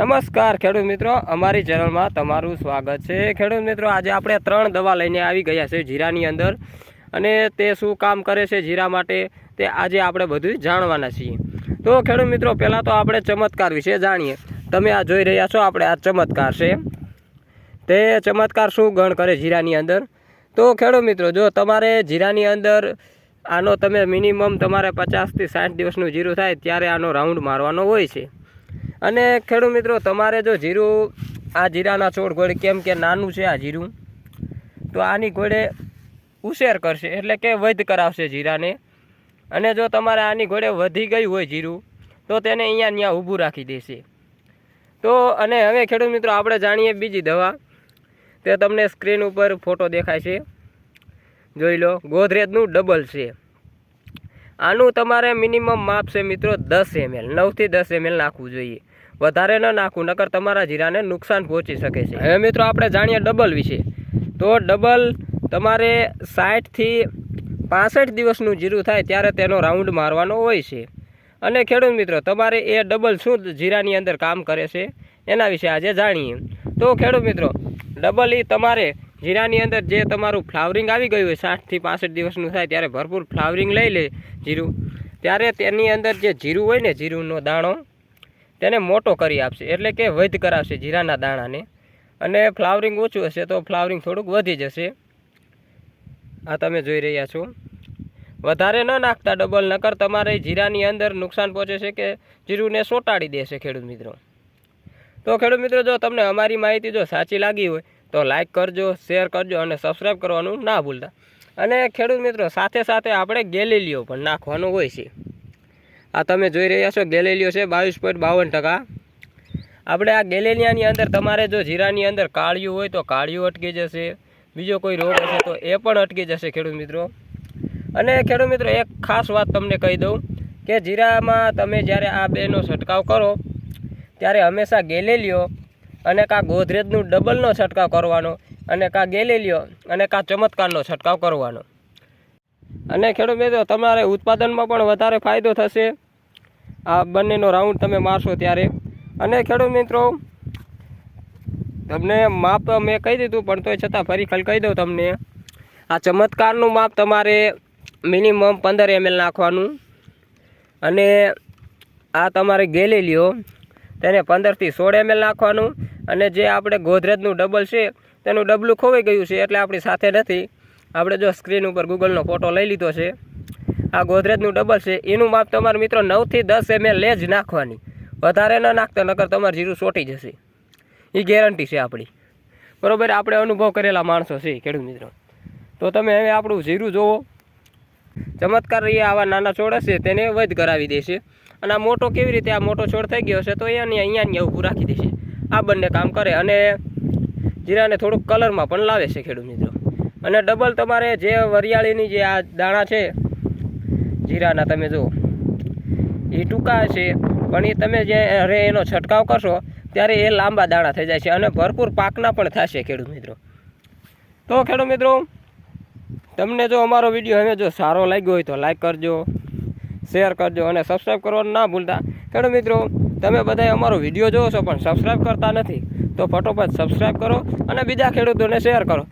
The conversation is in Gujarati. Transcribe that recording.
નમસ્કાર, ખેડૂત મિત્રો. અમારી ચેનલમાં તમારું સ્વાગત છે. ખેડૂત મિત્રો, આજે આપણે ત્રણ દવા લઈને આવી ગયા છે જીરાની અંદર. અને તે શું કામ કરે છે જીરા માટે, તે આજે આપણે બધું જાણવાના છીએ. તો ખેડૂત મિત્રો, પહેલાં તો આપણે ચમત્કાર વિશે જાણીએ. તમે આ જોઈ રહ્યા છો, આપણે આ ચમત્કાર છે. તે ચમત્કાર શું ગણ કરે જીરાની અંદર? તો ખેડૂત મિત્રો, જો તમારે જીરાની અંદર આનો તમે મિનિમમ તમારે પચાસથી સાઠ દિવસનું જીરું થાય, ત્યારે આનો રાઉન્ડ મારવાનો હોય છે. અને ખેડૂત મિત્રો, તમારે જો જીરું, આ જીરાના છોડ ગોળે કેમ કે નાનું છે આ જીરું, તો આની ઘોડે ઉછેર કરશે, એટલે કે વધ કરાવશે જીરાને. અને જો તમારે આની ઘોડે વધી ગઈ હોય જીરું, તો તેને અહીંયા ત્યાં ઊભું રાખી દેશે. તો અને હવે ખેડૂત મિત્રો, આપણે જાણીએ બીજી દવા, તે તમને સ્ક્રીન ઉપર ફોટો દેખાય છે. જોઈ લો, ગોદરેજનું ડબલ છે. આનું તમારે મિનિમમ માપ છે મિત્રો દસ એમએલ નવથી દસ એમએલ નાખવું જોઈએ. વધારે ન નાખવું, નકર તમારા જીરાને નુકસાન પહોંચી શકે છે. હવે મિત્રો આપણે જાણીએ ડબલ વિશે. તો ડબલ તમારે સાઠથી પાસઠ દિવસનું જીરું થાય ત્યારે તેનો રાઉન્ડ મારવાનો હોય છે. અને ખેડૂત મિત્રો, તમારે એ ડબલ શું જીરાની અંદર કામ કરે છે? એના વિશે આજે જાણીએ. તો ખેડૂત મિત્રો, ડબલ એ તમારે જીરાની અંદર જે તમારું ફ્લાવરિંગ આવી ગયું હોય, સાઠથી પાસઠ દિવસનું થાય ત્યારે ભરપૂર ફ્લાવરિંગ લઈ લે જીરું. ત્યારે તેની અંદર જે જીરું હોય ને, જીરુંનો દાણો, તેને મોટો કરી આપશે. એટલે કે વધ કરાવશે જીરાના દાણાને. અને ફ્લાવરિંગ ઓછું હશે તો ફ્લાવરિંગ થોડુંક વધી જશે. આ તમે જોઈ રહ્યા છો. વધારે ન નાખતા, ડબલ નકર તમારે જીરાની અંદર નુકસાન પહોંચે છે કે જીરુંને સોટાડી દેશે ખેડૂત મિત્રો. તો ખેડૂત મિત્રો, જો તમને અમારી માહિતી જો સાચી લાગી હોય તો લાઈક કરજો શેર કરજો અને સબસ્ક્રાઈબ કરવાનું ના ભૂલતા. અને ખેડૂત મિત્રો, સાથે સાથે આપણે ગેલેલિયો પણ નાખવાનું હોય છે. આ તમે જોઈ રહ્યા છો ગેલેલિયો છે બાવીસ પોઈન્ટ બાવન ટકા. આપણે આ ગેલેલિયાની અંદર તમારે જો જીરાની અંદર કાળિયું હોય તો કાળિયું અટકી જશે. બીજો કોઈ રોગ હશે તો એ પણ અટકી જશે ખેડૂત મિત્રો. અને ખેડૂત મિત્રો, એક ખાસ વાત તમને કહી દઉં કે જીરામાં તમે જ્યારે આ બેનો છંટકાવ કરો, ત્યારે હંમેશા ગેલેલિયો અને કાં ગોધરેજનું ડબલનો છંટકાવ કરવાનો, અને કાં ગેલેલિયો, અને કાં ચમત્કારનો છંટકાવ કરવાનો. અને ખેડૂત મિત્રો, તમારે ઉત્પાદનમાં પણ વધારે ફાયદો થશે. આ બંનેનો રાઉન્ડ તમે મારશો ત્યારે. અને ખેડૂત મિત્રો, તમને માપ મેં કહી દીધું, પણ તોય છતાં ફરી ખલ કહી દઉં તમને. આ ચમત્કારનું માપ તમારે મિનિમમ પંદર એમએલ નાખવાનું. અને આ તમારે ગેલેલિયો તેને પંદરથી સોળ એમએલ નાખવાનું અને જે આપણે ગોદરેજનું ડબલ છે, તેનું ડબલું ખોવાઈ ગયું છે એટલે આપણી સાથે નથી. આપણે જો સ્ક્રીન ઉપર ગૂગલનો ફોટો લઈ લીધો છે. આ ગોદરેજનું ડબલ છે, એનું માપ તમારા મિત્રો નવથી દસ એમએલ જ નાખવાની. વધારે ન નાખતા, નકર તમારે જીરું ચોટી જશે. એ ગેરંટી છે આપણી. બરોબર? આપણે અનુભવ કરેલા માણસો છે ખેડૂત મિત્રો. તો તમે હવે આપણું જીરું જોવો. ચમત્કાર રહીએ આવા નાના છોડ હશે તેને વધ કરાવી દેશે અને આ મોટો કેવી રીતે આ મોટો છોડ થઈ ગયો છે, તો અહીંયા અહીંયા અહીંયા ઊભું રાખી દેશે આ બંને કામ કરે અને જીરાને થોડુંક કલરમાં પણ લાવે છે ખેડૂત મિત્રો. અને ડબલ તમારે જે વરિયાળીની જે આ દાણા છે, જીરાના તમે જુઓ, એ ટૂંકા છે, પણ એ તમે જે અરે એનો છંટકાવ કરશો, ત્યારે એ લાંબા દાણા થઈ જાય છે અને ભરપૂર પાકના પણ થશે ખેડૂત મિત્રો. તો ખેડૂત મિત્રો, તમને જો અમારો વીડિયો હવે જો સારો લાગ્યો હોય તો લાઈક કરજો. શેર કરજો અને સબસ્ક્રાઈબ કરવાનું ના ભૂલતા. ખેડૂત મિત્રો, તમે બધાય અમારો વીડિયો જોવો છો પણ સબસ્ક્રાઈબ કરતા નથી. તો ફટોફટ સબસ્ક્રાઈબ કરો અને બીજા ખેડૂતોને શેર કરો.